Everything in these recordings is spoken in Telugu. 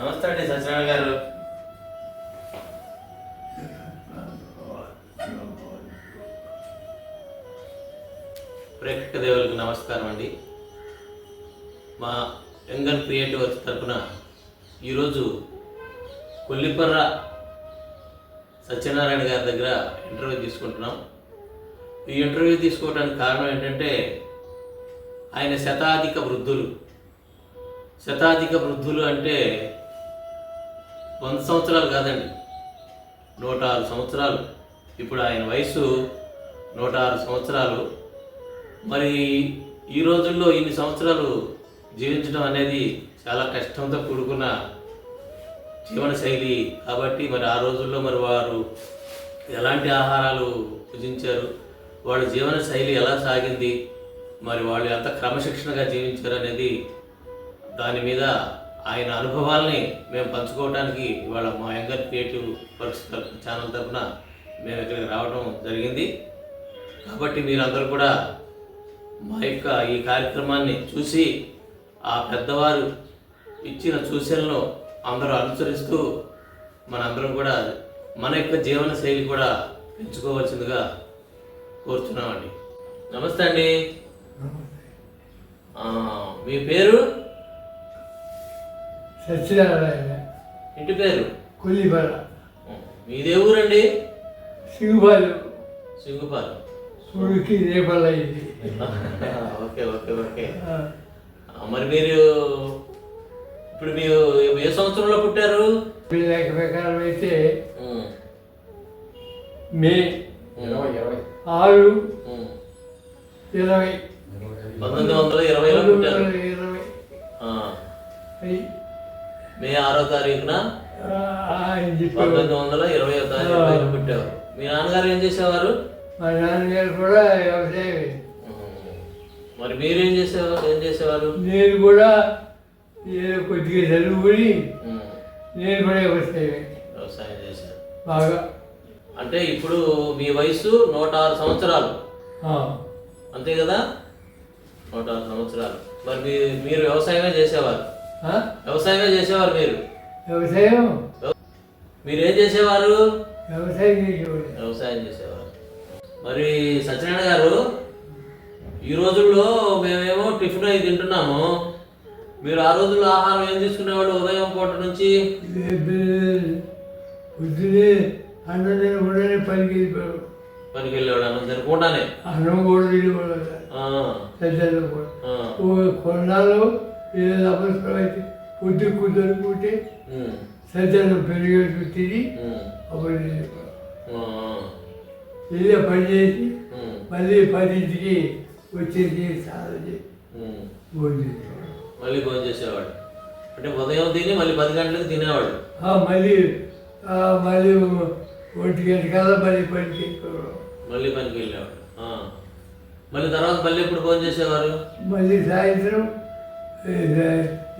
నమస్తే అండి సత్యనారాయణ గారు. ప్రేక్షక దేవులకు నమస్కారం అండి. మా యంగన్ క్రియేటివ్ వర్క్స్ తరఫున ఈరోజు కొల్లిపర్ర సత్యనారాయణ గారి దగ్గర ఇంటర్వ్యూ తీసుకుంటున్నాం. ఈ ఇంటర్వ్యూ తీసుకోవడానికి కారణం ఏంటంటే ఆయన శతాధిక వృద్ధులు. శతాధిక వృద్ధులు అంటే వంద సంవత్సరాలు కాదండి. నూట ఆరు సంవత్సరాలు. ఇప్పుడు ఆయన వయసు నూట ఆరు సంవత్సరాలు. మరి ఈ రోజుల్లో ఇన్ని సంవత్సరాలు జీవించడం అనేది చాలా కష్టంతో కూడుకున్న జీవనశైలి కాబట్టి మరి ఆ రోజుల్లో మరి వారు ఎలాంటి ఆహారాలు భుజించారు వాళ్ళ జీవన శైలి ఎలా సాగింది? మరి వాళ్ళు ఎంత క్రమశిక్షణగా జీవించారు అనేది దాని మీద ఆయన అనుభవాల్ని మేము పంచుకోవడానికి ఇవాళ మా యంగర్ క్రియేటివ్ వర్క్స్ ఛానల్ తరఫున మేము ఇక్కడికి రావడం జరిగింది. కాబట్టి మీరందరూ కూడా మా యొక్క ఈ కార్యక్రమాన్ని చూసి ఆ పెద్దవారు ఇచ్చిన సూచనలు అందరూ అనుసరిస్తూ మనందరం కూడా మన యొక్క జీవన శైలి కూడా పెంచుకోవాల్సిందిగా కోరుతున్నామండి. నమస్తే అండి. మీ పేరు? సత్యనారాయణ. ఇంటి పేరు? కొల్లిపర మీదే ఊరండి? సిగుబాలు సింగుపాలు. సూడికి రేపల్ల ఇది. Okay okay okay. మరి మీరు ఇప్పుడు మీరు ఏ సంవత్సరంలో పుట్టారు? లెక్క ప్రకారం అయితే మే ఆరు. ఇరవై. పంతొమ్మిది వందల ఇరవైలో పుట్టారు. ఇరవై. మే ఆరో తారీఖున పంతొమ్మిది వందల ఇరవై తారీఖున పుట్టారు. మీ నాన్నగారు ఏం చేసేవారు? మా నాన్నగారు కూడా వ్యవసాయమే. మరి మీరేం చేసేవారు ఏం చేసేవారు? నేను కూడా కొద్దిగా చదువుకుని నేను కూడా వ్యవసాయమే. వ్యవసాయం చేశారు. బాగా. అంటే ఇప్పుడు మీ వయసు నూట ఆరు సంవత్సరాలు. అంతే కదా? నూట ఆరు సంవత్సరాలు. మరి మీరు వ్యవసాయమే చేసేవారు? వ్యవసాయమే చేసేవారు మీరు? వ్యవసాయం? మీరేం చేసేవారు? వ్యవసాయం వ్యవసాయం చేసేవారు. మరి సత్యనారాయణ గారు ఈ రోజుల్లో మేమేమో టిఫిన్ అయి తింటున్నాము. మీరు ఆ రోజుల్లో ఆహారం ఏం తీసుకునేవాళ్ళు? ఉదయం పూట నుంచి? పొద్దునే అన్నం తినకుండానే పనికి పనికి వెళ్ళేవాడు అన్నం తినకుండానే అన్నం కూడా తినేవాడు ఆ, పెద్దలు కూడా. ఆ, ఓ కొన్నాళ్ళు ఏదో అవసరం అయితే కుదరుకుంటే ఉమ్, సజ్జనం పెరిగేట్టు ఉమ్, అప్పుడు వెళ్ళి పని చేసి మళ్ళీ పదింటికి వచ్చేసి స్నానం చేసి. మళ్ళీ భోజనం చేసేవాడు. అంటే ఉదయం తిని మళ్ళీ పది గంటలకు తినేవాడు. మళ్ళీ మళ్ళీ ఒంటి గంట కల్లా మళ్ళీ పనికి మళ్ళీ పనికి వెళ్ళేవాడు. మళ్ళీ తర్వాత మళ్ళీ ఎప్పుడు భోజనం చేసేవారు? మళ్ళీ సాయంత్రం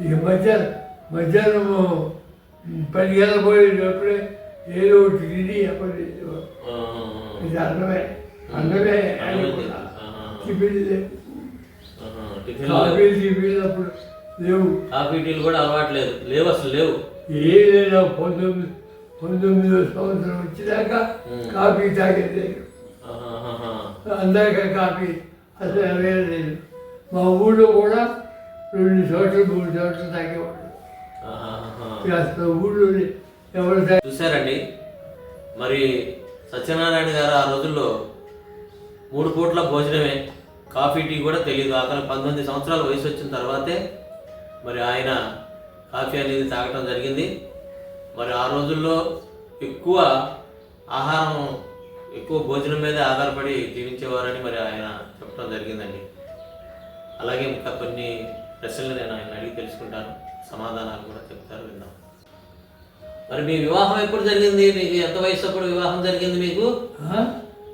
ఇక మధ్యాహ్నం మధ్యాహ్నం పది గంటల పోయేటప్పుడే ఏదో ఒకటి తిని ఆ. ఇది అన్నమే అన్నమే అనుకున్నా. టిఫిన్ లేవు. ఆహా. టిఫిన్ కాఫీ టిఫిన్ అప్పుడు లేవు కాఫీ టీలు కూడా అలవాటు లేదు లేవు అసలు లేవు ఏ లేదా పంతొమ్మిది పంతొమ్మిదో సంవత్సరం వచ్చినాక. కాఫీ తాగేది. అందాక కాఫీ అసలు లేదు మా ఊళ్ళో కూడా రెండు చోట్ల మూడు చోట్ల తాగేవాడు. అసలు ఊళ్ళో ఎవరు తాగే చూశారండి. మరి సత్యనారాయణ గారు ఆ రోజుల్లో మూడు పూట్ల భోజనమే. కాఫీ టీ కూడా తెలియదు అతను పంతొమ్మిది సంవత్సరాల వయసు వచ్చిన తర్వాతే మరి ఆయన కాఫీ అనేది తాగటం జరిగింది. మరి ఆ రోజుల్లో ఎక్కువ ఆహారం ఎక్కువ భోజనం మీద ఆధారపడి జీవించేవారని మరి ఆయన చెప్పడం జరిగిందండి. అలాగే ఇంకా కొన్ని ప్రశ్నలు నేను ఆయన అడిగి తెలుసుకుంటాను. సమాధానాలు కూడా చెప్తారు విందాం. మరి మీ వివాహం ఎప్పుడు జరిగింది? మీకు ఎంత వయసు అప్పుడు వివాహం జరిగింది మీకు?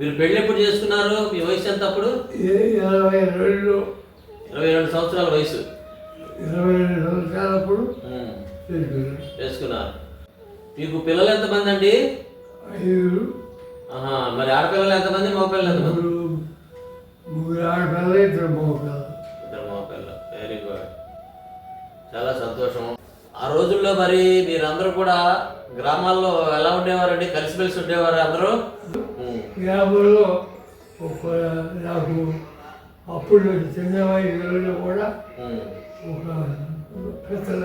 మీరు పెళ్ళి ఎప్పుడు చేసుకున్నారు? మీ వయసు ఎంత అప్పుడు? ఇరవై రెండు. ఇరవై రెండు సంవత్సరాల వయసు. ఇరవై రెండు సంవత్సరాలప్పుడు చేసుకున్నారు. మీకు పిల్లలు ఎంతమంది అండి? మరి ఆడపిల్లలు ఎంతమంది? మగపిల్లలు ఎంతమంది? ముగ్గురు ఆడపిల్లలు ఇద్దరు మగపిల్లలు. చాలా సంతోషం ఆ రోజుల్లో మరి మీరందరూ కూడా గ్రామాల్లో ఎలా ఉండేవారండి? కలిసిమెలిసి ఉండేవారు అందరూ? గ్రామంలో నాకు అప్పుడు చిన్న వయసులో కూడా ఒక పెద్దల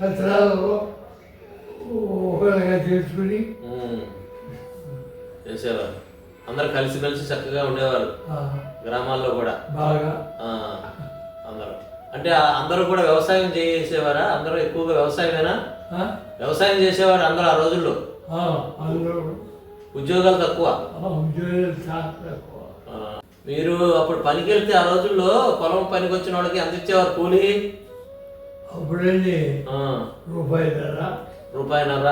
పెద్దలలో ఒకరిగా చేసుకుని. చేసేవారు. అందరూ కలిసిమెలిసి చక్కగా ఉండేవారు. గ్రామాల్లో కూడా. బాగా. అందరూ. అంటే అందరూ కూడా వ్యవసాయం చేసేవారా? అందరూ ఎక్కువగా వ్యవసాయమేనా? వ్యవసాయం చేసేవారు అందరూ ఆ రోజుల్లో? ఉద్యోగాలు తక్కువ? మీరు అప్పుడు పనికి వెళ్తే ఆ రోజుల్లో పొలం పనికి వచ్చిన వాళ్ళకి ఎంత ఇచ్చేవారు కూలి? రూపాయల ధర రూపాయిన్నర.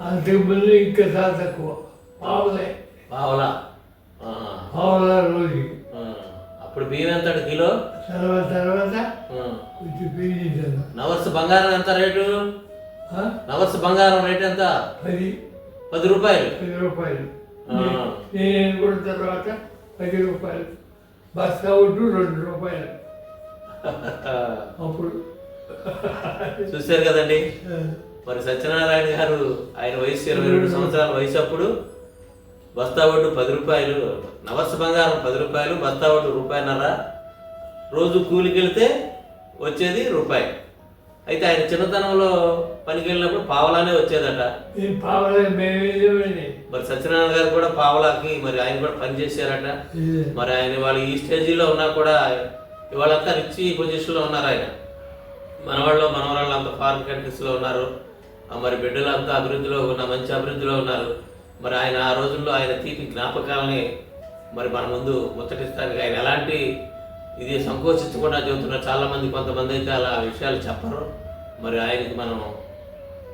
అంతకుముందు ఇంకా చాలా తక్కువ. పావులే. పావలా? పావుల రోజు. అప్పుడు బియ్యం ఎంత కిలో? తర్వాత తర్వాత. కొంచెం నవర్స్ బంగారం ఎంత రేటు? నవర్స్ బంగారం రేట్ ఎంత? పది. పది రూపాయలు. పది రూపాయలు. నేను కూడా తర్వాత పది రూపాయలు. బస్తా ఉంటూ రెండు రూపాయలు. అప్పుడు. చూశారు కదండి? మరి సత్యనారాయణ గారు ఆయన వయసు ఇరవై రెండు సంవత్సరాల వయసు అప్పుడు బస్తా ఒడ్డు పది రూపాయలు నవర్స బంగారం పది రూపాయలు బస్తా ఒడ్డు రూపాయన్నర రోజు కూలికి వెళ్తే వచ్చేది రూపాయి. అయితే ఆయన చిన్నతనంలో పనికి వెళ్ళినప్పుడు పావలానే వచ్చేదట. మరి సత్యనారాయణ గారు కూడా పావలాకి మరి ఆయన కూడా పని చేశారట. మరి ఆయన వాళ్ళు ఈ స్టేజీలో ఉన్నా కూడా ఇవాళంతా రిచ్ పొజిషన్లో ఉన్నారు ఆయన. మనవాళ్ళు మనవరాళ్ళు అంతా ఫారిన్ కంట్రీస్లో ఉన్నారు. మరి బిడ్డలు అంతా అభివృద్ధిలో ఉన్న మంచి అభివృద్ధిలో ఉన్నారు. మరి ఆయన ఆ రోజుల్లో ఆయన తీపి జ్ఞాపకాలని మరి మన ముందు ముచ్చటిస్తానికి ఆయన ఎలాంటి ఇది సంకోచించకుండా చెబుతున్నారు చాలా మంది కొంతమంది అయితే అలా విషయాలు చెప్పరు. మరి ఆయనకి మనం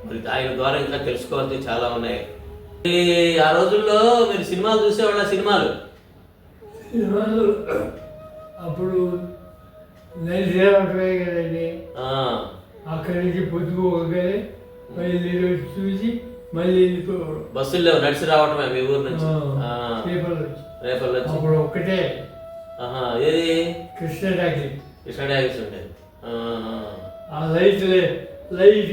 మరి ఆయన ద్వారా ఇంకా తెలుసుకోవాల్సి చాలా ఉన్నాయి. ఆ రోజుల్లో మీరు సినిమాలు చూసేవాళ్ళ సినిమాలు? సినిమాలు అప్పుడు నడిచేవటమే కదండి. ఆ, అక్కడి నుంచి పొద్దుకోగానే మళ్ళీ వచ్చి చూసి మళ్ళీ వెళ్ళిపోవడం. బస్సులు లేవు నడిచి రావటమే మీ ఊరు నుంచి. రేపటి నుంచి. అప్పుడు ఒక్కటే. ఏది? కృష్ణ టాకీ కృష్ణ డ్యాగస్ ఉండేది ఆ, లైట్ లైట్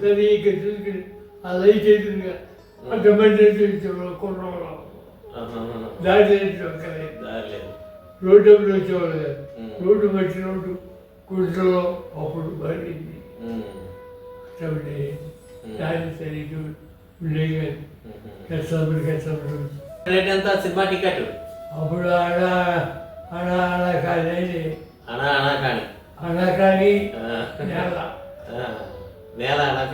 సరిగ్గా చూసుకుని ఆ లైట్ దారి లేదు రోడ్డు అప్పుడు వచ్చేవాళ్ళు. రోడ్డు మట్టి రోడ్డు గుంటలో అప్పుడు పడింది దాడి సరిగ్గా ఉండే కానీ ఉమ్. కష్టపడి కష్టపడి. రేట్ ఎంత? Cinema ticket? అప్పుడు అనా అనా కాని ఆడ కానీ ఆ, నేల నేల అనా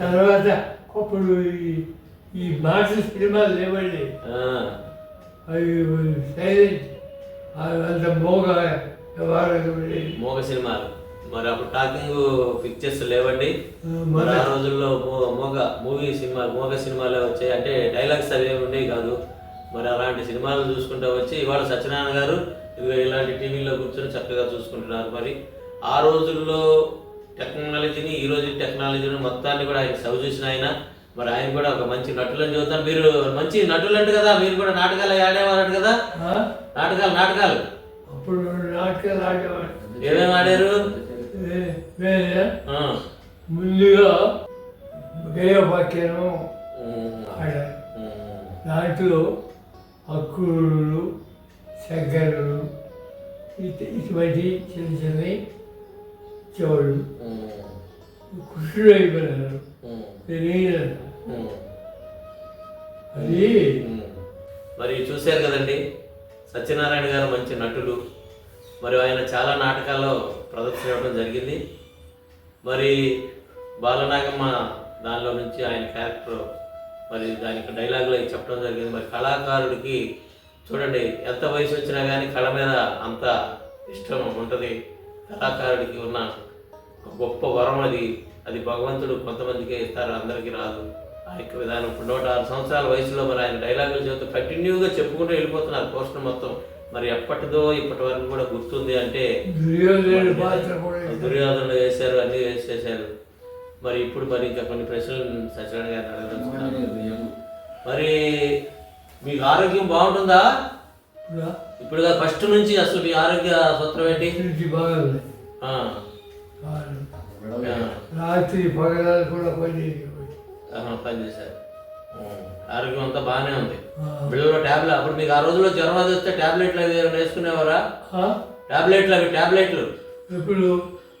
తర్వాత అప్పుడు ఈ- మాట సినిమాలు లేవండి. అవి సైలెంట్ అంత మోగ. మోగ సినిమాలు. మరి అప్పుడు టాకింగ్ పిక్చర్స్ లేవండి. మరి ఆ రోజుల్లో మోగ మూవీ సినిమాలు మోగ సినిమాలే వచ్చాయి. అంటే డైలాగ్స్ అవి ఉండేవి కాదు. మరి అలాంటి సినిమాలు చూసుకుంటూ వచ్చి ఇవాళ సత్యనారాయణ గారు ఇలాంటి టీవీలో కూర్చొని చక్కగా చూసుకుంటున్నారు మరి. ఆ రోజుల్లో టెక్నాలజీని ఈ రోజు టెక్నాలజీని మొత్తాన్ని కూడా ఆయన సవి చూసిన ఆయన. మరి ఆయన కూడా ఒక మంచి నటులని చూద్దాం. మీరు మంచి నటులు అంట కదా మీరు కూడా నాటకాలు ఆడేవారంట కదా? నాటకాలు నాటకాలు. అప్పుడు నాటకాలు ఆడేవాడు ఏమేమి ఆడారు. ముందుగా ఉమ్. దాంట్లో అక్కులు శంకరులు ఇటు- ఇటువంటి చిన్న చిన్నవి చెవులు. కృష్ణుడు అయిపోయినారు. అది. మరి చూశారు కదండి? సత్యనారాయణ గారు మంచి నటుడు మరి ఆయన చాలా నాటకాల్లో ప్రదర్శన ఇవ్వడం జరిగింది. మరి బాలనాగమ్మ దానిలో నుంచి ఆయన క్యారెక్టర్ మరి దానికి డైలాగులు చెప్పడం జరిగింది. మరి కళాకారుడికి చూడండి ఎంత వయసు వచ్చినా కానీ కళ మీద అంత ఇష్టం ఉంటుంది. కళాకారుడికి ఉన్న గొప్ప వరం అది. అది భగవంతుడు కొంతమందికే ఇస్తారు అందరికీ రాదు. ఆ యొక్క విధానం ఇప్పుడు నూట ఆరు సంవత్సరాల వయసులో మరి ఆయన డైలాగులు చెబుతూ కంటిన్యూగా చెప్పుకుంటూ వెళ్ళిపోతున్నారు పోస్టర్ మొత్తం. మరి ఎప్పటిదో ఇప్పటి వరకు కూడా గుర్తుంది అంటే దుర్యోధనుడి. దుర్యోధనలు వేశారు అన్ని వేసేసారు మరి ఇప్పుడు మరి ఇంకా కొన్ని ప్రశ్నలు సత్యనారాయణ గారిని అడగదలుచుకున్నాను మరి మీకు ఆరోగ్యం బాగుంటుందా? ఇప్పుడు? ఫస్ట్ నుంచి అసలు మీ ఆరోగ్య సూత్రం ఏంటి? రాత్రి పగలాలు కూడా పని ఆహా, పని చేశారు. ఉం. ఆరోగ్యం అంతా బాగానే ఉంది. బిళ్ళలో టాబ్లెట్ అప్పుడు మీకు ఆ రోజుల్లో జ్వరం అది వస్తే టాబ్లెట్లు అవి ఏమైనా వేసుకునేవారా? టాబ్లెట్లు అవి టాబ్లెట్లు. ఇప్పుడు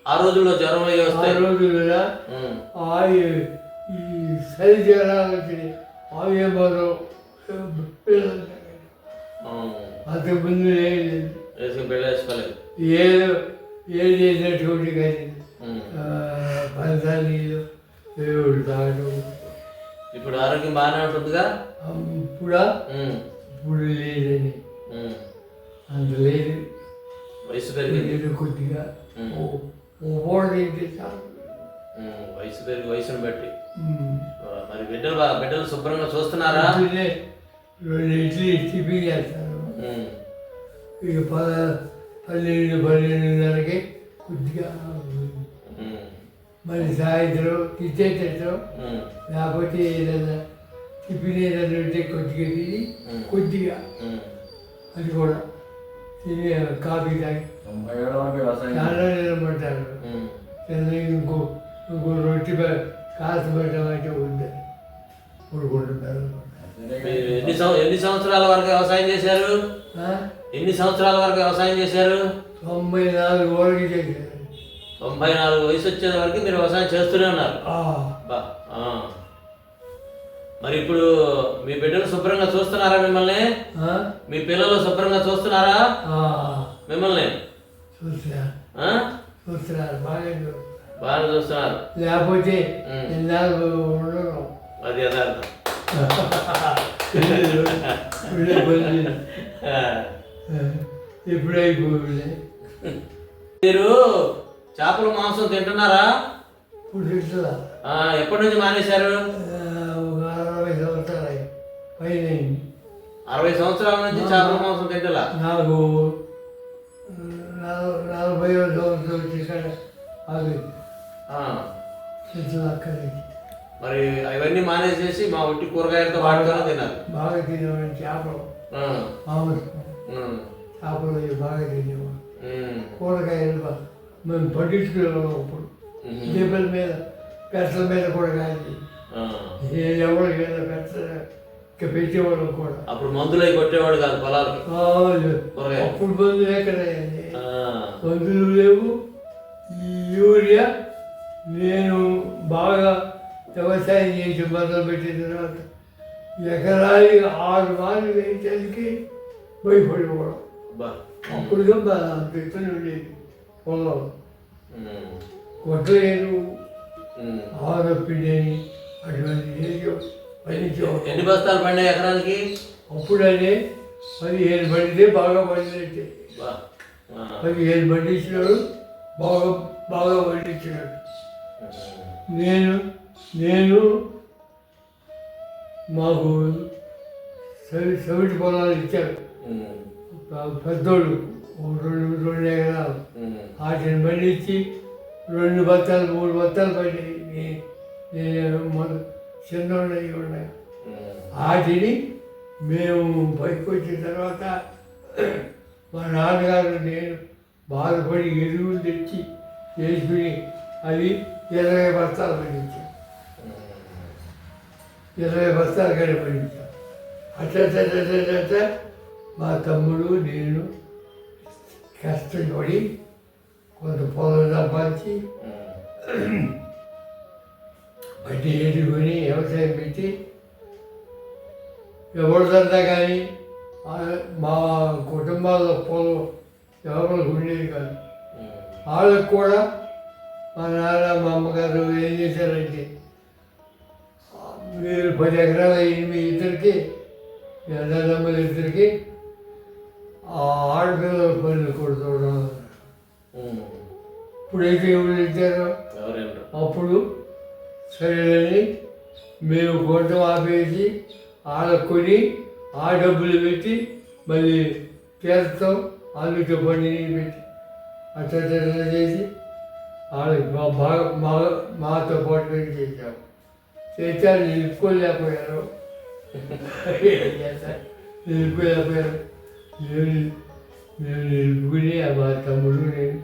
ఆ రోజుల్లో జ్వరం ఆ వస్తే. రోజు కదా ఉం. ఆ ఈ- ఈ సరి జ్వరాలకి ఉం. అంతకుముందు వేసుకుని బిళ్ళ వేసుకోలేదు ఏది చేసినటువంటి కానీ నీళ్ళు దేవుడు తాగడం ఇప్పుడు ఆరోగ్యం బాగానే ఉంటుందిగా ఇప్పుడా. ఇప్పుడు లేదని. అంత లేదు వయసు పెరిగింది కొద్దిగా. వయసు పెరిగి వయసును బట్టి మరి బిడ్డలు బిడ్డలు శుభ్రంగా చూస్తున్నారా రెండు ఇడ్లీ టిఫిన్ చేస్తాను ఉం. ఇక పద పన్నెండు పన్నెండున్నరకి కొద్దిగా. మరి సాయంత్రం ఉం. లేకపోతే ఏదైనా టిఫిన్ ఏదైనా ఉంటే కొద్దిగా తిని. కొద్దిగా. అది కూడా తిని కాఫీ తాగి చాలా నిలబడ్డారు. ఇంకో ఇంకో రొట్టె పె- కాసు పెట్టమంటే ఉందని ఊరుకుంటున్నారు ఎన్ని ఎన్ని సంవత్సరాల వరకు వ్యవసాయం చేశారు? ఎన్ని సంవత్సరాల వరకు వ్యవసాయం చేశారు తొంభై నాలుగు వరకు చేశారు తొంభై నాలుగు వయసు వచ్చే వరకు మీరు వ్యవసాయం చేస్తూనే ఉన్నారు. బా. మరి ఇప్పుడు మీ బిడ్డలు శుభ్రంగా చూస్తున్నారా మిమ్మల్ని? మీ పిల్లలు శుభ్రంగా చూస్తున్నారా? మిమ్మల్ని? చూస్తున్నారు బాగా చూస్తున్నారు. లేకపోతే అది యథార్థం మీరు చేపల మాంసం తింటున్నారా ఇప్పుడు తింటున్నా. ఆ, ఎప్పటి నుంచి మానేశారు ఒక అరవై సంవత్సరాలు. పైన. అరవై సంవత్సరాల నుంచి చేపల మాంసం తింటలా నాకు నలభై మరి అవన్నీ మానేసేసి మా ఒట్టి కూరగాయలతో వాడుకొని తిన్నారు బాగా తినేవాడిని చేపలు. మామూలు. చేపలు బాగా తినేవాడు. కూరగాయలు బా- మేము పండించుకునేవాళ్ళం అప్పుడు. దీపాల మీద పెసల మీద కూడా కానీ. ఎవరికైనా ఇంకా పెట్టేవాళ్ళం కూడా అప్పుడు మందులు కొట్టేవాడు కాదు కూరగాయలు. అప్పుడు మందులు ఎక్కడ. మందులు లేవు ఈ యూరియా నేను బాగా వ్యవసాయం చేసి మొదలు పెట్టిన తర్వాత ఎకరానికి ఆరు మార్లు వేయటానికి భయపడిపోవడం బా. అప్పుడు పెట్టుకుని ఉండేది పొలం ఉమ్. కొట్టలేరు. ఆరొప్పిడని అటువంటి ఎన్ని బస్తాలు పండాయి ఎకరానికి అప్పుడనే పదిహేను పండితే బాగా పండినట్టే. పదిహేను పండించినాడు బాగా బాగా పండించినాడు. నేను నేను మాకు సవి సవిటి పొలాలు ఇచ్చారు పెద్దోళ్ళు రెండు రెండు ఎకరాలు. వాటిని పండించి రెండు బత్తాలు మూడు బత్తాలు పడి నేను మొదలు చిన్నోళ్ళు అయి ఉన్నాయి ఉమ్. వాటిని మేము పైకి వచ్చిన తర్వాత మా నాన్నగారు నేను బాధపడి ఎరువులు తెచ్చి వేసుకుని అవి ఇరవై బస్తాలు పండించాం. ఇరవై బస్తాలు కానీ పండించాం. అట్ట మా తమ్ముడు నేను కష్టపడి కొంత పొలం సంపాదించి ఉమ్. బట్టి ఏడుకొని వ్యవసాయం పెట్టి ఎవరిదంతా కానీ ఆ- మా కుటుంబాల్లో పొలం ఎవరికి ఉండేది కాదు ఉమ్. వాళ్ళకు కూడా మా నాన్న మా అమ్మగారు ఏం చేశారంటే మీరు పది ఎకరాలు అయింది మీ ఇద్దరికి మీ అన్నదమ్ములు ఇద్దరికి ఆ ఆడపిల్లల పనులు ఉమ్. ఇప్పుడైతే ఎవరు ఇచ్చారో అప్పుడు సరేనని మేము కొంత ఆపేసి ఆడ కొని ఆ డబ్బులు పెట్టి మళ్ళీ తీర్థం ఆలుతో పండిని పెట్టి అట్లా చేసి వాళ్ళకి మా బాగా మా మాతో పాటు పెట్టి చేశాము చేశారు నిలుపుకోలేకపోయారు? నిలుపుకోలేకపోయారు నేను నేను నిలుపుకుని మా తమ్ముడు నేను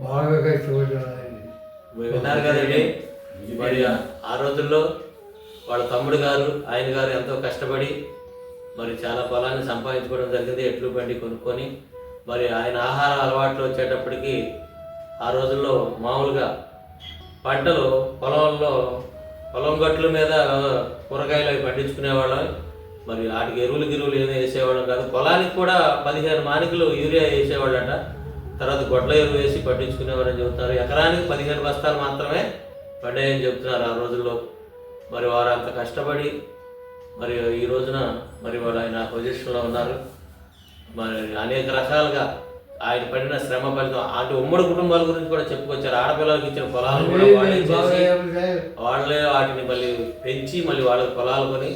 బాగా కష్టపడ్డాను మీరు విన్నారు కదండి? మరి ఆ- ఆ రోజుల్లో వాళ్ళ తమ్ముడు గారు ఆయన గారు ఎంతో కష్టపడి మరి చాలా పొలాన్ని సంపాదించుకోవడం జరిగింది ఎట్లు బండి కొనుక్కొని. మరి ఆయన ఆహార అలవాట్లు వచ్చేటప్పటికి ఆ రోజుల్లో మామూలుగా పంటలు పొలంలో పొలం గట్ల మీద కూరగాయలు అవి పండించుకునేవాళ్ళం. మరి వాటికి ఎరువులు గిరువులు ఏమీ వేసేవాళ్ళం కాదు పొలానికి కూడా పదిహేను మానికలు యూరియా వేసేవాళ్ళట. తర్వాత గొడ్ల ఎరువు వేసి పట్టించుకునేవారని చెబుతున్నారు ఎకరానికి పదిహేను బస్తాలు మాత్రమే పడ్డాయని చెప్తున్నారు ఆ రోజుల్లో. మరి వారు అంత కష్టపడి మరి ఈ రోజున మరి వాళ్ళు ఆయన పొజిషన్లో ఉన్నారు. మరి అనేక రకాలుగా ఆయన పడిన శ్రమ ఫలితం అటు ఉమ్మడి కుటుంబాల గురించి కూడా చెప్పుకొచ్చారు. ఆడపిల్లలకి ఇచ్చిన పొలాలు కూడా వాళ్ళే వాళ్ళే వాటిని మళ్ళీ పెంచి మళ్ళీ వాళ్ళకి పొలాలు కొని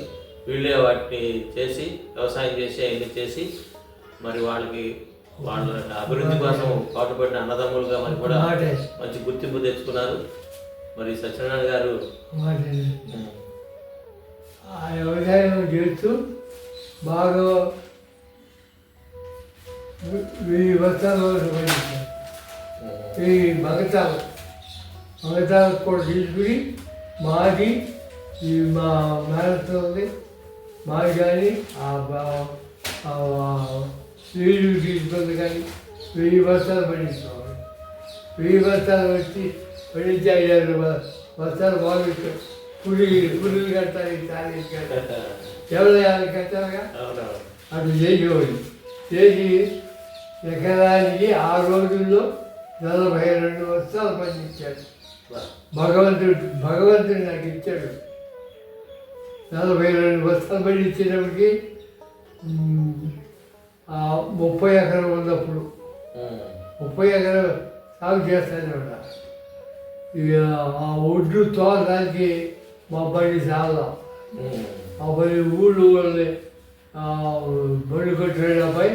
వీళ్ళే వాటిని చేసి వ్యవసాయం చేసి అవన్నీ చేసి మరి వాళ్ళకి వాళ్ళ అభివృద్ధి కోసం పాటుపడిన అన్నదమ్ములుగా మరి కూడా మంచి గుర్తింపు తెచ్చుకున్నారు. మరి సత్యనారాయణ గారు ఆ వ్యవసాయం చేస్తూ బాగా వె- వెయ్యి బస్తాల మగతాలు మగతాలు కూడా తీసుకుని మాది ఈ మా మేనత్తుంది మాది కానీ ఆ నీళ్ళు తీసుకుంది కానీ వెయ్యి బస్తాలు పండిస్తాం వెయ్యి బస్తాలు వచ్చి పండించి ఐదారు బస్తాలు బాగా పులి పులులు కట్టాలి తాళి కట్టాలి ఎవరు కట్టాలిగా అవునవును. అటు చేసేవాడు చేసి ఎకరానికి ఆ రోజుల్లో నలభై రెండు వస్తాలు పండించాడు. భగవంతుడు భగవంతుడు నాకు ఇచ్చాడు. నలభై రెండు బస్తాలు పండించేటప్పటికి మ్, ఆ ముప్పై ఎకరం ఉన్నప్పుడు ముప్పై ఎకరం సాగు చేస్తానే ఇక ఆ ఒడ్డు తోటడానికి మా బండి చాలా. ఆ పది ఊళ్ళు వాళ్ళని బండి కొట్టినపై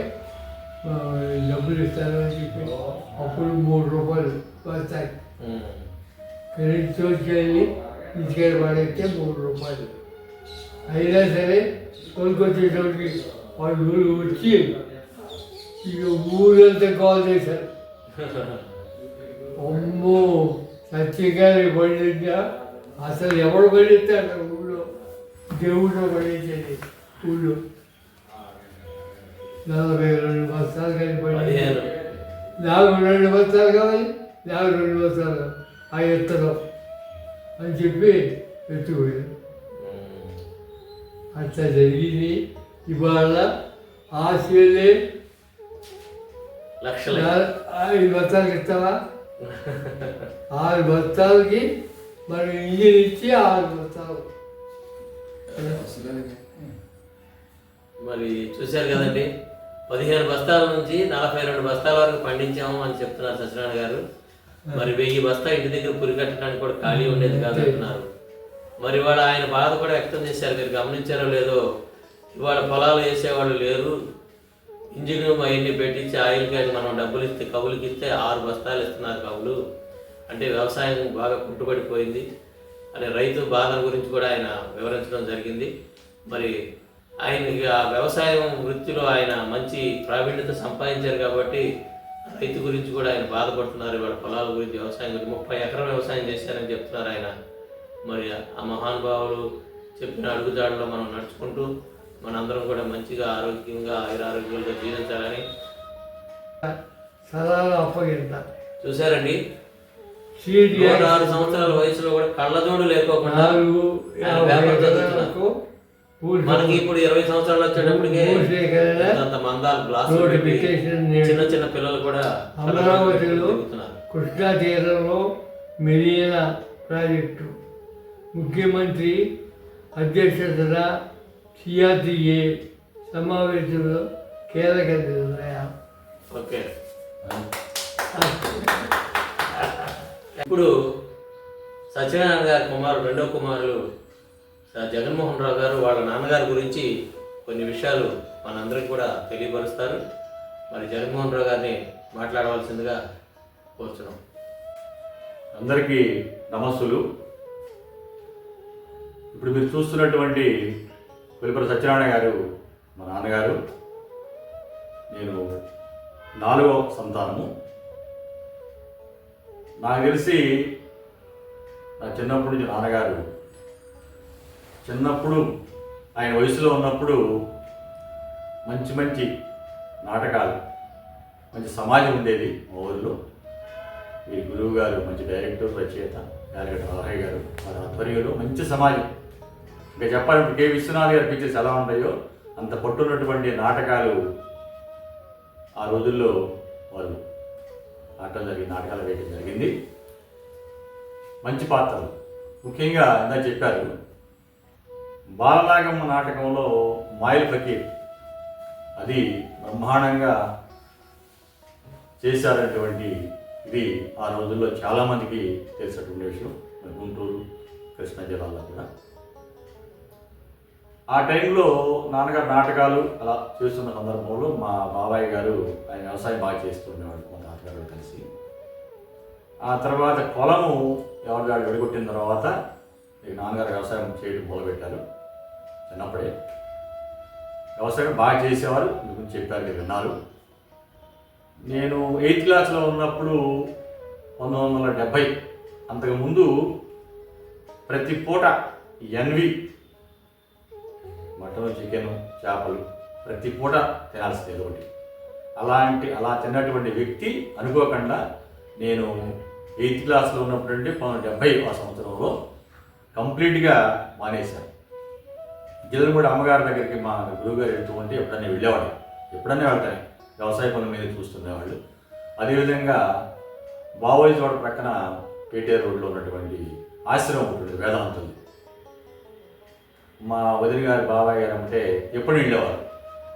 డబ్బులు ఇస్తాను అని చెప్పి అప్పుడు మూడు రూపాయలు వస్తాయి కరెంట్ తోచుకెళ్ళి ఇంటికెళ్ళి పడేస్తే మూడు రూపాయలు. అయినా సరే తోలుకొచ్చేటప్పటికి వాళ్ళు ఊరు వచ్చి ఇక ఊరంతా కాల్ చేశారు. అమ్మో సత్యగారి పండించా అసలు ఎవడు పండిస్తాడు ఊళ్ళో? దేవుడు పండించేది ఊళ్ళో. నలభై రెండు బస్తాలు కానీ పండించారు నాకు రెండు బస్తాలు కావాలి నాకు రెండు బస్తాలు. ఆ ఎత్తలో అని చెప్పి ఎత్తుకోయారు ఉమ్, అట్లా జరిగింది. ఇవాళ ఆశలే లక్షలు ఐదు బస్తాలకి ఇస్తావా? ఆరు బస్తాలకి మనం ఇంజిన్ ఇచ్చి ఆరు బస్తాలు. మరి చూశారు కదండి పదిహేను బస్తాల నుంచి నలభై రెండు బస్తాల వరకు పండించాము అని చెప్తున్నారు సత్యనారాయణ గారు. మరి వెయ్యి బస్తా ఇంటి దగ్గర పురికట్టడానికి కూడా ఖాళీ ఉండేది కాదు అంటున్నారు మరి ఇవాళ ఆయన బాధ కూడా వ్యక్తం చేశారు. మీరు గమనించారో లేదో ఇవాళ పొలాలు వేసేవాళ్ళు లేరు. ఇంజిన్ అవన్నీ పెట్టించి ఆయిల్ కానీ మనం డబ్బులు ఇస్తే కవులకి ఇస్తే ఆరు బస్తాలు ఇస్తున్నారు కవులు. అంటే వ్యవసాయం బాగా కుట్టుబడిపోయింది అనే రైతు బాధల గురించి కూడా ఆయన వివరించడం జరిగింది. మరి ఆయనకి ఆ వ్యవసాయం వృత్తిలో ఆయన మంచి ప్రావీణ్యత సంపాదించారు కాబట్టి రైతు గురించి కూడా ఆయన బాధపడుతున్నారు. ఇవాళ పొలాల గురించి వ్యవసాయం గురించి ముప్పై ఎకరం వ్యవసాయం చేశారని చెప్తున్నారు ఆయన. మరి ఆ మహానుభావులు చెప్పిన అడుగుజాడలో మనం నడుచుకుంటూ మనందరం కూడా మంచిగా ఆరోగ్యంగా ఆయురారోగ్యాలతో జీవించాలని నూట ఆరు సంవత్సరాల వయసులో కూడా కళ్ళజోడు లేకోకుండా మనకి ఇప్పుడు ఇరవై సంవత్సరాలు వచ్చేటప్పటికే అంత మందాలు గ్లాసులు చిన్న చిన్న పిల్లలు కూడా అమరావతిలో కృష్ణా తీరంలో మెరీన ప్రాజెక్టు. ముఖ్యమంత్రి అధ్యక్షతన సిఆర్టీఏ సమావేశంలో కీలక నిర్ణయం. ఓకే. ఇప్పుడు సత్యనారాయణ గారి కుమారుడు రెండో కుమారుడు స- జగన్మోహన్ రావు గారు వాళ్ళ నాన్నగారి గురించి కొన్ని విషయాలు మనందరికి కూడా తెలియపరుస్తారు. మరి జగన్మోహన్ రావు గారిని మాట్లాడవలసిందిగా కోరుతున్నాం అందరికీ నమస్సులు. ఇప్పుడు మీరు చూస్తున్నటువంటి పులిపర సత్యనారాయణ గారు మా నాన్నగారు. నేను నాలుగో సంతానము. నాకు తెలిసి నా చిన్నప్పటి నుంచి నాన్నగారు చిన్నప్పుడు ఆయన వయసులో ఉన్నప్పుడు మంచి మంచి నాటకాలు మంచి సమాజం ఉండేది మా ఊరిలో. ఈ గురువు గారు మంచి డైరెక్టర్ రచయిత డైరెక్టర్ రాహయ్య గారు వారి ఆధ్వర్యంలో మంచి సమాజం. ఇంకా చెప్పాలంటే కే విశ్వనాథ్ గారి పిక్చర్స్ ఎలా ఉంటాయో అంత పట్టున్నటువంటి నాటకాలు ఆ రోజుల్లో వారు ఆటలు జరిగి నాటకాలు వేయడం జరిగింది. మంచి పాత్రలు. ముఖ్యంగా ఇందా చెప్పారు బాలనాగమ్మ నాటకంలో మాయల్ ఫకీర్ అది బ్రహ్మాండంగా చేశారటువంటి ఇది ఆ రోజుల్లో చాలామందికి తెలిసినటువంటి విషయం. గుంటూరు కృష్ణా జిల్లాలో కూడా. ఆ టైంలో నాన్నగారు నాటకాలు అలా చేస్తున్న సందర్భంలో మా బాబాయ్ గారు ఆయన వ్యవసాయం బాగా చేస్తుండేవాడు మా తాతగారు కలిసి. ఆ తర్వాత పొలము ఎవరి గారు విడగొట్టిన తర్వాత ఇక నాన్నగారు వ్యవసాయం చేయడం మొదలుపెట్టారు చిన్నప్పుడే. వ్యవసాయం బాగా చేసేవారు గురించి చెప్పారు మీరు విన్నారు. నేను ఎయిత్ క్లాస్లో ఉన్నప్పుడు పంతొమ్మిది వందల డెబ్భై అంతకుముందు ప్రతి పూట ఎన్వి మటన్ చికెన్ చేపలు ప్రతి పూట తినాల్సింది ఏదో ఒకటి. అలాంటి అలా తిన్నటువంటి వ్యక్తి అనుకోకుండా నేను ఎయిత్ క్లాస్లో ఉన్నప్పుడు అంటే పంతొమ్మిది డెబ్బై ఆ సంవత్సరంలో కంప్లీట్గా మానేశాను. కూడా అమ్మగారి దగ్గరికి మా గురువుగారు వెళ్తూ ఉంటే ఎప్పుడన్నా వెళ్ళేవాడు ఎప్పుడన్నా వెళ్తాను వ్యవసాయ పనుల మీద చూస్తుండేవాళ్ళు. అదేవిధంగా బావోయి చోట ప్రక్కన పేటేరు రోడ్లో ఉన్నటువంటి ఆశ్రమం ఉంటుంది వేదాంతులు మా వదిలి గారి బాబాయ్ గారు అంటే ఎప్పుడు వెళ్ళేవారు?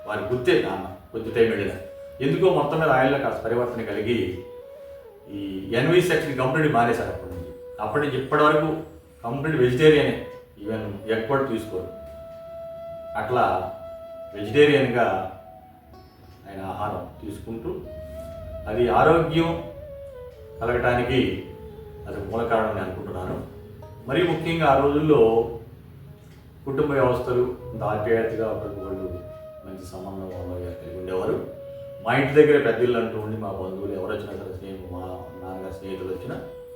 వారి గుర్తే నాన్న కొద్ది టైం వెళ్ళిన ఎందుకో మొత్తం మీద ఆయనలో కాస్త పరివర్తన కలిగి ఈ ఎన్వి సెక్షన్ కంప్లీట్ మానేశారు అప్పటి నుంచి. అప్పటి నుంచి ఇప్పటి వరకు కంప్లీట్ వెజిటేరియనే ఈవెన్ ఎగ్ కూడా తీసుకోరు. అట్లా వెజిటేరియన్గా ఆయన ఆహారం తీసుకుంటూ అది ఆరోగ్యం కలగటానికి అది మూల కారణం నేను అనుకుంటున్నాను. మరీ ముఖ్యంగా ఆ రోజుల్లో కుటుంబ వ్యవస్థలు అంత ఆప్యాయతగా ఒకరికొకళ్ళు మంచి సంబంధం వాళ్ళ కలిగి ఉండేవారు. మా ఇంటి దగ్గర పెద్దలు అంటూ ఉండి మా బంధువులు ఎవరు వచ్చినా సరే స్నేహం మా నాన్నగారు స్నేహితులు వచ్చినా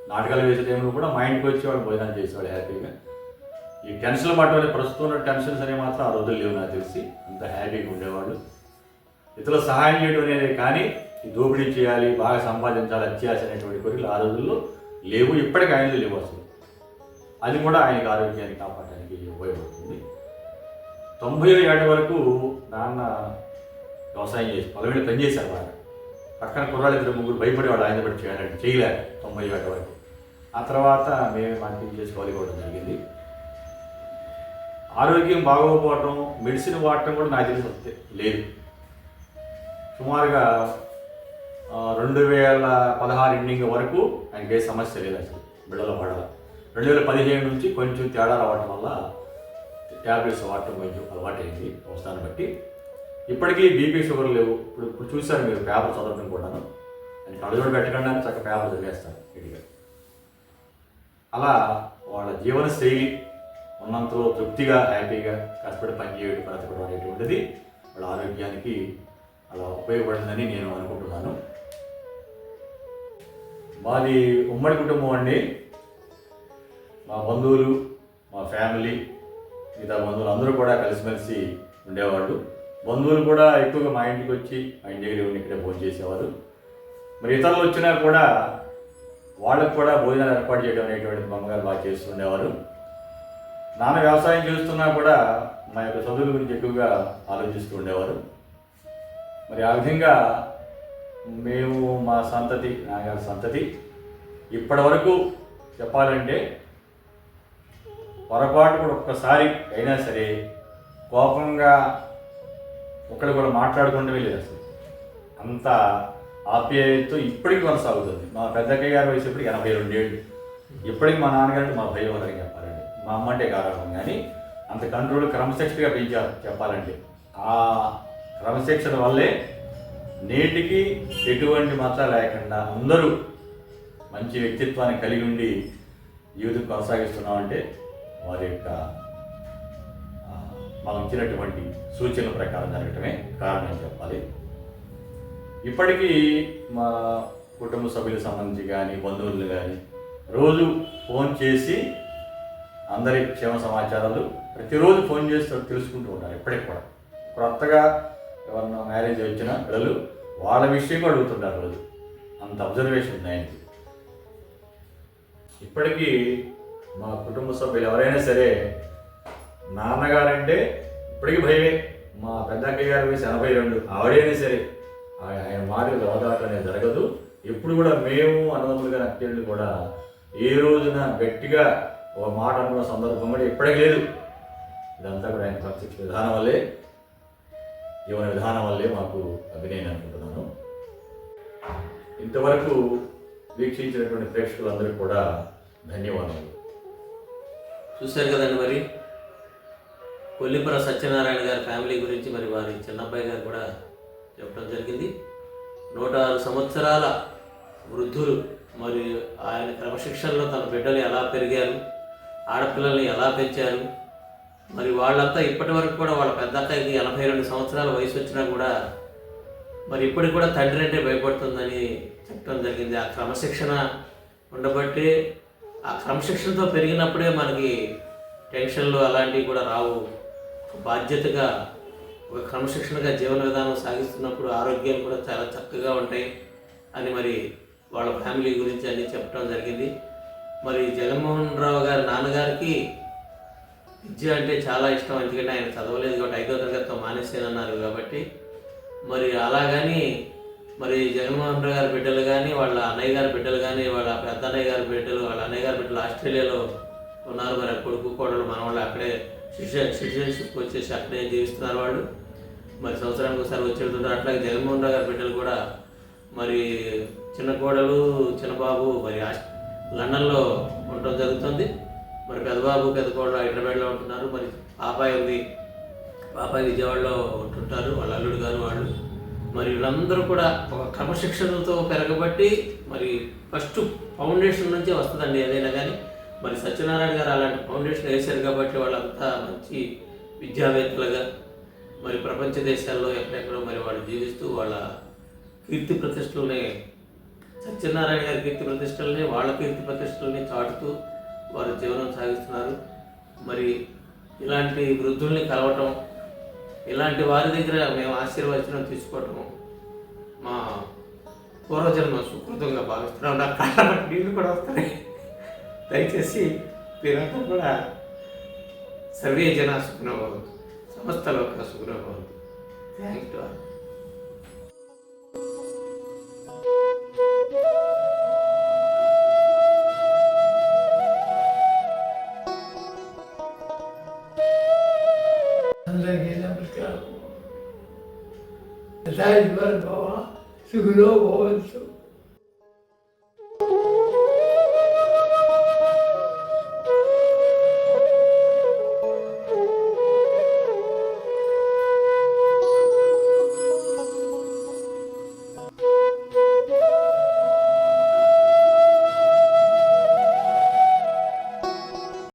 నాటకాలు వేసే టైంలో కూడా మా ఇంటికి వచ్చేవాడు భోజనం చేసేవాడు హ్యాపీగా. ఈ టెన్షన్లు పట్టుకుని ప్రస్తుతం ఉన్న టెన్షన్స్ అనేవి మాత్రం ఆ రోజులు లేవు నాకు తెలిసి. అంత హ్యాపీగా ఉండేవాళ్ళు. ఇతరుల సహాయం చేయడం అనేది కానీ దోపిడీ చేయాలి బాగా సంపాదించాలి అత్యాశ అనేటువంటి కోరికలు ఆ రోజుల్లో లేవు. ఇప్పటికీ ఆయనలో లేవు అసలు. అది కూడా ఆయనకి ఆరోగ్యాన్ని కాపాడడానికి ఉపయోగపడుతుంది. తొంభై ఏడు వరకు నాన్న వ్యవసాయం చేసి పొలమేళ్ళు పనిచేశారు బాగా. పక్కన కుర్రాళ్ళు ఇద్దరు ముగ్గురు భయపడేవాడు ఆయన బట్టి చేయాలంటే చేయలేరు తొంభై ఏడు వరకు. ఆ తర్వాత మేమే మార్కెటింగ్ చేసుకోవాలి కూడా జరిగింది. ఆరోగ్యం బాగోకపోవటం మెడిసిన్ వాడటం కూడా నాకు తెలిసి వస్తే లేదు. సుమారుగా రెండు వేల పదహారు ఎండింగ్ వరకు ఆయనకి ఏ సమస్య లేదు అసలు బిడ్డల పడాలి రెండు వేల పదిహేను నుంచి కొంచెం తేడా రావటం వల్ల ట్యాబ్లెట్స్ వాడటం కొంచెం అలవాటైంది అవసరాన్ని బట్టి. ఇప్పటికీ బీపీ షుగర్ లేవు. ఇప్పుడు ఇప్పుడు చూశారు మీరు పేపర్ చదవడం కూడాను. అని కళ్ళజోడు పెట్టకుండా చక్క పేపర్ చదివేస్తారు ఇదిగా. అలా వాళ్ళ జీవన శైలి ఉన్నంతలో తృప్తిగా హ్యాపీగా కష్టపడి పనిచేయడం బ్రతకడం అనేటువంటిది వాళ్ళ ఆరోగ్యానికి అలా ఉపయోగపడిందని నేను అనుకుంటున్నాను. మాది ఉమ్మడి కుటుంబం అండి. మా బంధువులు మా ఫ్యామిలీ మిగతా బంధువులు అందరూ కూడా కలిసిమెలిసి ఉండేవాళ్ళు. బంధువులు కూడా ఎక్కువగా మా ఇంటికి వచ్చి మా ఇంటి దగ్గర ఉండి ఇక్కడే భోజనం చేసేవారు. మరి ఇతరులు వచ్చినా కూడా వాళ్ళకు కూడా భోజనాలు ఏర్పాటు చేయడం అనేటువంటి మా బాగా చేస్తుండేవారు నాన్న వ్యవసాయం చేస్తున్నా కూడా మా యొక్క చదువుల గురించి ఎక్కువగా ఆలోచిస్తూ ఉండేవారు. మరి ఆ విధంగా మేము మా సంతతి నాన్నగారి సంతతి ఇప్పటి వరకు చెప్పాలంటే పొరపాటు కూడా ఒక్కసారి అయినా సరే కోపంగా ఒకళ్ళు కూడా మాట్లాడుకుంటమే లేదు అసలు. అంత ఆప్యాయతతో ఇప్పటికి కొనసాగుతుంది. మా పెద్దక్కయ్య గారి వయసు ఇప్పటికి ఎనభై రెండేళ్ళు ఇప్పటికి మా నాన్నగారికి మా భయం వరకు చెప్పాలండి. మా అమ్మ అంటే కారణం కానీ అంత కంట్రోల్ క్రమశిక్షణగా పెంచారు చెప్పాలంటే ఆ క్రమశిక్షణ వల్లే నేటికి ఎటువంటి మాత్రం లేకుండా అందరూ మంచి వ్యక్తిత్వాన్ని కలిగి ఉండి జీవితం కొనసాగిస్తున్నామంటే వారి యొక్క మాకు ఇచ్చినటువంటి సూచనల ప్రకారం జరగటమే కారణం చెప్పాలి. ఇప్పటికీ మా కుటుంబ సభ్యులకు సంబంధించి కానీ బంధువులు కానీ రోజు ఫోన్ చేసి అందరి క్షేమ సమాచారాలు ప్రతిరోజు ఫోన్ చేసి తెలుసుకుంటూ ఉంటారు ఇప్పటికి కూడా. కొత్తగా ఎవరన్నా మ్యారేజ్ వచ్చిన పిల్లలు వాళ్ళ విషయం కూడా అడుగుతుంటారు రోజు. అంత అబ్జర్వేషన్ ఉంది ఆయనకి ఇప్పటికీ మా కుటుంబ సభ్యులు ఎవరైనా సరే నాన్నగారంటే ఇప్పటికీ భయమే. మా పెద్దక్కయ్య గారి వయసు ఎనభై రెండు. ఆవిడైనా సరే ఆయన మాటలు రవదాటం అనేది జరగదు. ఎప్పుడు కూడా మేము అన్నదమ్ములుగా నక్కేళ్ళు కూడా ఏ రోజున గట్టిగా ఒక మాట అనుకున్న సందర్భం కూడా ఇప్పటికీ లేదు. ఇదంతా కూడా ఆయన ప్రత్యక్ష విధానం వల్లే జీవన విధానం వల్లే మాకు అభినయం అనుకుంటున్నాను. ఇంతవరకు వీక్షించినటువంటి ప్రేక్షకులందరికీ కూడా ధన్యవాదాలు. చూశారు కదండి మరి? కొల్లిపుర సత్యనారాయణ గారి ఫ్యామిలీ గురించి మరి వారి చిన్నబ్బాయి గారు కూడా చెప్పడం జరిగింది. నూట ఆరు సంవత్సరాల వృద్ధులు మరి ఆయన క్రమశిక్షణలో తన బిడ్డలు ఎలా పెరిగారు ఆడపిల్లల్ని ఎలా పెంచారు మరి వాళ్ళంతా ఇప్పటి వరకు కూడా వాళ్ళ పెద్ద అక్కకి ఎనభై రెండు సంవత్సరాల వయసు వచ్చినా కూడా మరి ఇప్పటికి కూడా తండ్రి అంటే భయపడుతుందని చెప్పడం జరిగింది. ఆ క్రమశిక్షణ ఉండబట్టి ఆ క్రమశిక్షణతో పెరిగినప్పుడే మనకి టెన్షన్లు అలాంటివి కూడా రావు. బాధ్యతగా ఒక క్రమశిక్షణగా జీవన విధానం సాగిస్తున్నప్పుడు ఆరోగ్యాలు కూడా చాలా చక్కగా ఉంటాయి అని మరి వాళ్ళ ఫ్యామిలీ గురించి అన్ని చెప్పడం జరిగింది. మరి జగన్మోహన్ రావు గారి నాన్నగారికి విద్య అంటే చాలా ఇష్టం. ఎందుకంటే ఆయన చదవలేదు కాబట్టి ఐదో తరగతితో మానేసేనన్నారు కాబట్టి. మరి అలాగని మరి జగన్మోహన్ రావు గారి బిడ్డలు కానీ వాళ్ళ అన్నయ్య గారి బిడ్డలు కానీ వాళ్ళ పెద్ద అన్నయ్య గారి బిడ్డలు వాళ్ళ అన్నయ్య గారి బిడ్డలు ఆస్ట్రేలియాలో ఉన్నారు. మరి కొడుకు కోడలు మన వాళ్ళు అక్కడే సిటిజన్ సిటిజన్షిప్ వచ్చేసి అక్కడే జీవిస్తున్నారు వాళ్ళు. మరి సంవత్సరానికి ఒకసారి వచ్చేటట్టు అట్లాగే జగన్మోహన్ రావు గారి బిడ్డలు కూడా మరి చిన్న కోడలు చిన్నబాబు మరి లండన్లో ఉండటం జరుగుతుంది. మరి పెద్దబాబు పెద్ద కోడలు హైదరాబాద్లో ఉంటున్నారు. మరి పాపాయి ఉంది. పాపాయి విజయవాడలో ఉంటుంటారు. వాళ్ళ అల్లుడు గారు వాళ్ళు. మరి వీళ్ళందరూ కూడా ఒక క్రమశిక్షణతో పెరగబట్టి మరి ఫస్ట్ ఫౌండేషన్ నుంచే వస్తుందండి ఏదైనా కానీ. మరి సత్యనారాయణ గారు అలాంటి ఫౌండేషన్ వేశారు కాబట్టి వాళ్ళంతా మంచి విద్యావేత్తలుగా మరి ప్రపంచ దేశాల్లో ఎక్కడెక్కడో మరి వాళ్ళు జీవిస్తూ వాళ్ళ కీర్తి ప్రతిష్టలనే సత్యనారాయణ గారి కీర్తి ప్రతిష్టలనే వాళ్ళ కీర్తి ప్రతిష్టలని చాటుతూ వారు జీవనం సాగిస్తున్నారు. మరి ఇలాంటి వృద్ధుల్ని కలవటం ఇలాంటి వారి దగ్గర మేము ఆశీర్వచనం తీసుకోవటం మా పూర్వజన్మ సుకృతంగా భావిస్తున్నాం. నా కళ్ళ నీళ్ళు కూడా వస్తున్నాయి. దయచేసి మీరంతా కూడా సర్వే జన సుఖనభవంతు సమస్త లోక సుఖనభవంతు థ్యాంక్ యూ 大丈夫だろうすぐの